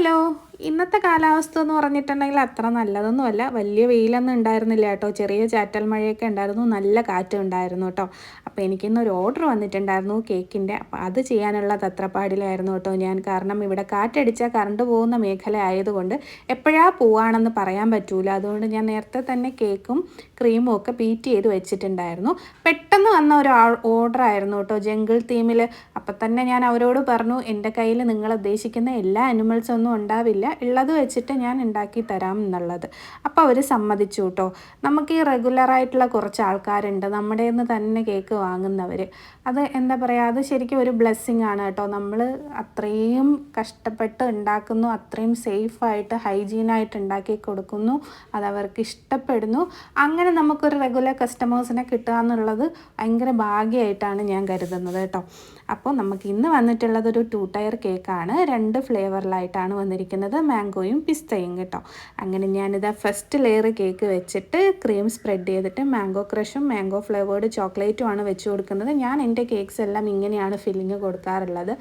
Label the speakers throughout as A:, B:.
A: Hello. ഇന്നത്തെ കാലാവസ്ഥ എന്ന് പറഞ്ഞിട്ടുണ്ടെങ്കിൽ അത്ര നല്ലതൊന്നുമല്ല. വലിയ വെയിലൊന്നും ഉണ്ടായിരുന്നില്ല കേട്ടോ. ചെറിയ ചാറ്റൽ മഴയൊക്കെ ഉണ്ടായിരുന്നു. നല്ല കാറ്റും ഉണ്ടായിരുന്നു കേട്ടോ. അപ്പോൾ എനിക്കിന്നൊരു ഓർഡർ വന്നിട്ടുണ്ടായിരുന്നു കേക്കിന്റെ അപ്പോൾ അത് ചെയ്യാനുള്ള തത്രപ്പാടിലായിരുന്നു കേട്ടോ ഞാൻ. കാരണം ഇവിടെ കാറ്റടിച്ചാൽ കറണ്ട് പോകുന്ന മേഖല ആയതുകൊണ്ട് എപ്പോഴാ പോവാണെന്ന് പറയാൻ പറ്റൂല. അതുകൊണ്ട് ഞാൻ നേരത്തെ തന്നെ കേക്കും ക്രീമും ഒക്കെ ബീറ്റ് ചെയ്ത് വെച്ചിട്ടുണ്ടായിരുന്നു. പെട്ടെന്ന് വന്ന ഒരു ഓർഡർ ആയിരുന്നു കേട്ടോ ജംഗിൾ തീമിൽ അപ്പം തന്നെ ഞാൻ അവരോട് പറഞ്ഞു എന്റെ കയ്യിൽ നിങ്ങൾ ഉദ്ദേശിക്കുന്ന എല്ലാ അനിമൽസ് ഒന്നും ഉണ്ടാവില്ല. ഉള്ളത് വെച്ചിട്ട് ഞാൻ ഉണ്ടാക്കി തരാം എന്നുള്ളത്. അപ്പോൾ അവർ സമ്മതിച്ചു കേട്ടോ നമുക്ക് ഈ റെഗുലറായിട്ടുള്ള കുറച്ച് ആൾക്കാരുണ്ട്. നമ്മുടെ നിന്ന് തന്നെ കേക്ക് വാങ്ങുന്നവർ അത് എന്താ പറയുക അത് ശരിക്കും ഒരു ബ്ലെസ്സിങ് ആണ് കേട്ടോ നമ്മൾ അത്രയും കഷ്ടപ്പെട്ട് ഉണ്ടാക്കുന്നു അത്രയും സേഫായിട്ട് ഹൈജീനായിട്ട് ഉണ്ടാക്കി കൊടുക്കുന്നു അത് അവർക്ക് ഇഷ്ടപ്പെടുന്നു. അങ്ങനെ നമുക്കൊരു റെഗുലർ കസ്റ്റമേഴ്സിനെ കിട്ടുക എന്നുള്ളത് ഭയങ്കര ഭാഗ്യമായിട്ടാണ് ഞാൻ കരുതുന്നത് കേട്ടോ അപ്പോൾ നമുക്ക് ഇന്ന് വന്നിട്ടുള്ളത് ഒരു ടു ടയർ കേക്കാണ് രണ്ട് ഫ്ലേവറിലായിട്ടാണ് വന്നിരിക്കുന്നത്. മാംഗോയും പിസ്തയും കേട്ടോ. അങ്ങനെ ഞാനിത് ഫസ്റ്റ് ലെയർ കേക്ക് വെച്ചിട്ട് ക്രീം സ്പ്രെഡ് ചെയ്തിട്ട് മാംഗോ ക്രഷും മാംഗോ ഫ്ലേവേർഡ് ചോക്ലേറ്റുമാണ് വെച്ച് കൊടുക്കുന്നത്. ഞാൻ എന്റെ കേക്ക്സ് എല്ലാം ഇങ്ങനെയാണ് ഫില്ലിങ് കൊടുക്കാറുള്ളത്.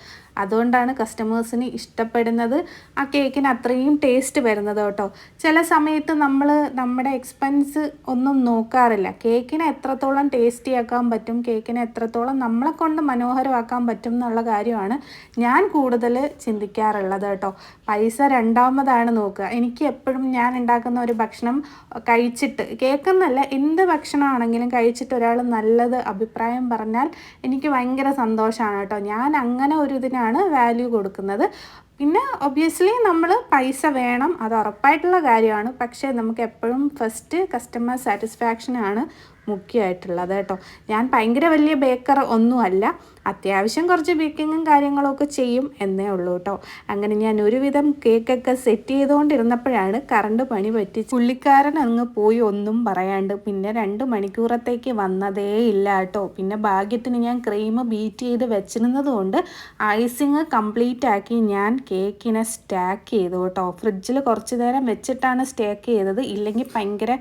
A: അതുകൊണ്ടാണ് കസ്റ്റമേഴ്സിന് ഇഷ്ടപ്പെടുന്നത് ആ കേക്കിന് അത്രയും ടേസ്റ്റ് വരുന്നത് കേട്ടോ. ചില സമയത്ത് നമ്മൾ നമ്മുടെ എക്സ്പെൻസ് ഒന്നും നോക്കാറില്ല. കേക്കിനെ എത്രത്തോളം ടേസ്റ്റി ആക്കാൻ പറ്റും കേക്കിനെ എത്രത്തോളം നമ്മളെ കൊണ്ട് മനോഹരമാക്കാൻ പറ്റും എന്നുള്ള കാര്യമാണ് ഞാൻ കൂടുതൽ ചിന്തിക്കാറുള്ളത് കേട്ടോ. പൈസ രണ്ടാമതാണ് നോക്കുക. എനിക്ക് എപ്പോഴും ഞാൻ ഉണ്ടാക്കുന്ന ഒരു ഭക്ഷണം കഴിച്ചിട്ട് കേൾക്കുന്നല്ല എന്ത് ഭക്ഷണമാണെങ്കിലും കഴിച്ചിട്ട് ഒരാൾ നല്ലത് അഭിപ്രായം പറഞ്ഞാൽ എനിക്ക് ഭയങ്കര സന്തോഷമാണ് കേട്ടോ. ഞാൻ അങ്ങനെ ഒരു ഇതിനാണ് വാല്യൂ കൊടുക്കുന്നത്. പിന്നെ ഒബ്വിയസ്ലി നമ്മൾ പൈസ വേണം അത് ഉറപ്പായിട്ടുള്ള കാര്യമാണ്. പക്ഷേ നമുക്ക് എപ്പോഴും ഫസ്റ്റ് കസ്റ്റമർ സാറ്റിസ്ഫാക്ഷനാണ് മുഖ്യമായിട്ടുള്ളത് കേട്ടോ. ഞാൻ ഭയങ്കര വലിയ ബേക്കർ ഒന്നുമല്ല. അത്യാവശ്യം കുറച്ച് ബേക്കിങ്ങും കാര്യങ്ങളൊക്കെ ചെയ്യും എന്നേ ഉള്ളൂ കേട്ടോ. അങ്ങനെ ഞാൻ ഒരുവിധം കേക്കൊക്കെ സെറ്റ് ചെയ്തുകൊണ്ടിരുന്നപ്പോഴാണ് കറണ്ട് പണി പറ്റി പുള്ളിക്കാരൻ അങ്ങ് പോയി ഒന്നും പറയാണ്ട് പിന്നെ രണ്ട് മണിക്കൂറത്തേക്ക് വന്നതേ ഇല്ല കേട്ടോ. പിന്നെ ഭാഗ്യത്തിന് ഞാൻ ക്രീം ബീറ്റ് ചെയ്ത് വെച്ചിരുന്നത് കൊണ്ട് ഐസിങ് കംപ്ലീറ്റ് ആക്കി ഞാൻ കേക്കിനെ സ്റ്റാക്ക് ചെയ്തു കേട്ടോ. ഫ്രിഡ്ജിൽ കുറച്ച് നേരം വെച്ചിട്ടാണ് സ്റ്റാക്ക് ചെയ്തത്. ഇല്ലെങ്കിൽ ഭയങ്കര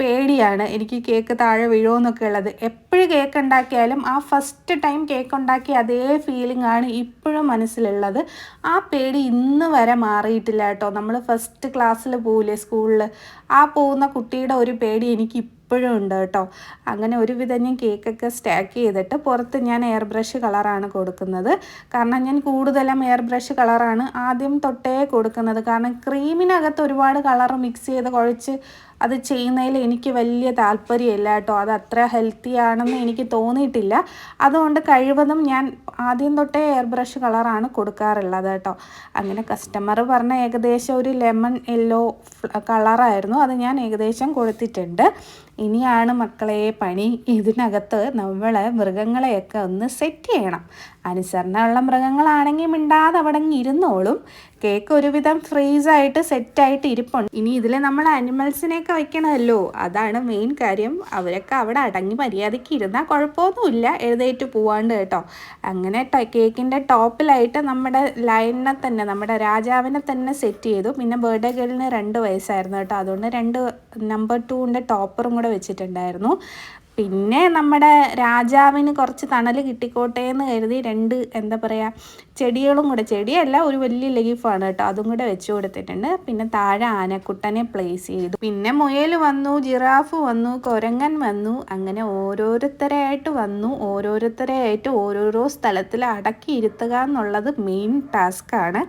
A: പേടിയാണ്. എനിക്ക് കേക്ക് താഴെ വീഴുമെന്നൊക്കെ ഉള്ളത്. എപ്പോഴും കേക്ക് ഉണ്ടാക്കിയാലും ആ ഫസ്റ്റ് ടൈം കേക്ക് ഉണ്ടാക്കിയ അതേ ഫീലിംഗ് ആണ് ഇപ്പോഴും മനസ്സിലുള്ളത്. ആ പേടി ഇന്ന് വരെ മാറിയിട്ടില്ല കേട്ടോ. നമ്മൾ ഫസ്റ്റ് ക്ലാസ്സിൽ പോവില്ലേ സ്കൂളിൽ ആ പോകുന്ന കുട്ടിയുടെ ഒരു പേടി എനിക്ക് ഇപ്പോഴും ഉണ്ട് കേട്ടോ. അങ്ങനെ ഒരുവിധം ഞാൻ കേക്കൊക്കെ സ്റ്റാക്ക് ചെയ്തിട്ട് പുറത്ത് ഞാൻ എയർ ബ്രഷ് കളറാണ് കൊടുക്കുന്നത്. കാരണം ഞാൻ കൂടുതലും എയർ ബ്രഷ് കളറാണ് ആദ്യം തൊട്ടേ കൊടുക്കുന്നത്. കാരണം ക്രീമിനകത്ത് ഒരുപാട് കളർ മിക്സ് ചെയ്ത് കുഴച്ച് അത് ചെയ്യുന്നതിൽ എനിക്ക് വലിയ താല്പര്യമില്ല കേട്ടോ. അത് അത്ര ഹെൽത്തി ആണെന്ന് എനിക്ക് തോന്നിയിട്ടില്ല. അതുകൊണ്ട് കഴിവതും ഞാൻ ആദ്യം തൊട്ടേ എയർ ബ്രഷ് കളറാണ് കൊടുക്കാറുള്ളത് കേട്ടോ. അങ്ങനെ കസ്റ്റമർ പറഞ്ഞ ഏകദേശം ഒരു ലെമൺ യെല്ലോ കളറായിരുന്നു അത് ഞാൻ ഏകദേശം കൊടുത്തിട്ടുണ്ട്. ഇനിയാണ് മക്കളെ പണി. ഇതിനകത്ത് നമ്മൾ മൃഗങ്ങളെയൊക്കെ ഒന്ന് സെറ്റ് ചെയ്യണം. അനുസരണമുള്ള മൃഗങ്ങളാണെങ്കിൽ മിണ്ടാതെ അവിടെ ഇരുന്നോളും. കേക്ക് ഒരുവിധം ഫ്രീസായിട്ട് സെറ്റായിട്ട് ഇരിപ്പുണ്ട്. ഇനി ഇതിൽ നമ്മൾ അനിമൽസിനെയൊക്കെ വയ്ക്കണമല്ലോ. അതാണ് മെയിൻ കാര്യം. അവരൊക്കെ അവിടെ അടങ്ങി മര്യാദയ്ക്ക് ഇരുന്നാൽ കുഴപ്പമൊന്നുമില്ല. എഴുതേറ്റ് പോവാണ്ട് കേട്ടോ. അങ്ങനെ കേക്കിന്റെ ടോപ്പിലായിട്ട് നമ്മുടെ ലൈനിനെ തന്നെ നമ്മുടെ രാജാവിനെ തന്നെ സെറ്റ് ചെയ്തു. പിന്നെ ബർത്ത്ഡേ ഗേളിന് രണ്ട് വയസ്സായിരുന്നു കേട്ടോ. അതുകൊണ്ട് രണ്ട് നമ്പർ ടുവിന്റെ ടോപ്പറും കൂടെ വെച്ചിട്ടുണ്ടായിരുന്നു. പിന്നെ നമ്മുടെ രാജാവിന് കുറച്ച് തണൽ കിട്ടിക്കോട്ടെ എന്ന് കരുതി രണ്ട് എന്താ പറയുക ചെടികളും കൂടെ ചെടിയല്ല ഒരു വലിയ ലീഫാണ് കേട്ടോ അതും കൂടെ വെച്ച് കൊടുത്തിട്ടുണ്ട്. പിന്നെ താഴെ ആനക്കുട്ടനെ പ്ലേസ് ചെയ്തു. പിന്നെ മുയൽ വന്നു ജിറാഫ് വന്നു കൊരങ്ങൻ വന്നു അങ്ങനെ ഓരോരുത്തരായിട്ട് വന്നു ഓരോരുത്തരെയായിട്ട് ഓരോരോ സ്ഥലത്തിൽ അടക്കി ഇരുത്തുക എന്നുള്ളത് മെയിൻ ടാസ്ക്കാണ്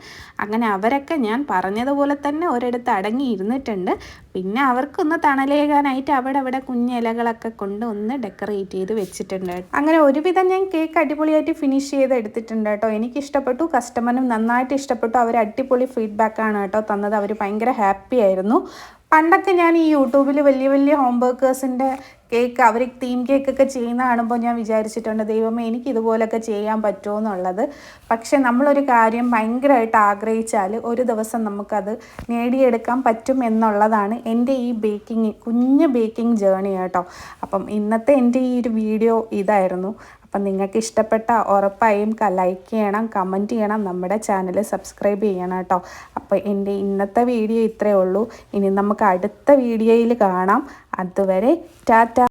A: അങ്ങനെ അവരൊക്കെ ഞാൻ പറഞ്ഞതുപോലെ തന്നെ ഒരിടത്ത് അടങ്ങി ഇരുന്നിട്ടുണ്ട്. പിന്നെ അവർക്കൊന്ന് തണലേകാനായിട്ട് അവിടെ അവിടെ കുഞ്ഞിലകളൊക്കെ കൊണ്ട് ഒന്ന് ഡെക്കറേറ്റ് ചെയ്ത് വെച്ചിട്ടുണ്ട് അങ്ങനെ ഒരുവിധം ഞാൻ കേക്ക് അടിപൊളിയായിട്ട് ഫിനിഷ് ചെയ്ത് എടുത്തിട്ടുണ്ട് കേട്ടോ. എനിക്ക് ഇഷ്ടപ്പെട്ടു കസ്റ്റമറിനും നന്നായിട്ട് ഇഷ്ടപ്പെട്ടു. അവർ അടിപൊളി ഫീഡ്ബാക്കാണ് കേട്ടോ തന്നത്. അവർ ഭയങ്കര ഹാപ്പി ആയിരുന്നു. പണ്ടൊക്കെ ഞാൻ ഈ യൂട്യൂബിൽ വലിയ വലിയ ഹോം വർക്കേഴ്സിന്റെ കേക്ക് അവർ തീം കേക്കൊക്കെ ചെയ്യുന്ന കാണുമ്പോൾ ഞാൻ വിചാരിച്ചിട്ടുണ്ട് ദൈവമേ എനിക്ക് ഇതുപോലൊക്കെ ചെയ്യാൻ പറ്റുമോ എന്നുള്ളത്. പക്ഷേ നമ്മളൊരു കാര്യം ഭയങ്കരമായിട്ട് ആഗ്രഹിച്ചാൽ ഒരു ദിവസം നമുക്കത് നേടിയെടുക്കാൻ പറ്റും എന്നുള്ളതാണ് എന്റെ ഈ ബേക്കിംഗ് കുഞ്ഞ് ബേക്കിംഗ് ജേണി കേട്ടോ അപ്പം ഇന്നത്തെ എന്റെ ഈ ഒരു വീഡിയോ ഇതായിരുന്നു. അപ്പം നിങ്ങൾക്ക് ഇഷ്ടപ്പെട്ട ഉറപ്പായും ലൈക്ക് ചെയ്യണം കമന്റ് ചെയ്യണം നമ്മുടെ ചാനൽ സബ്സ്ക്രൈബ് ചെയ്യണം കേട്ടോ. അപ്പോൾ എന്റെ ഇന്നത്തെ വീഡിയോ ഇത്രയേ ഉള്ളൂ. ഇനി നമുക്ക് അടുത്ത വീഡിയോയിൽ കാണാം. അതുവരെ ടാറ്റ.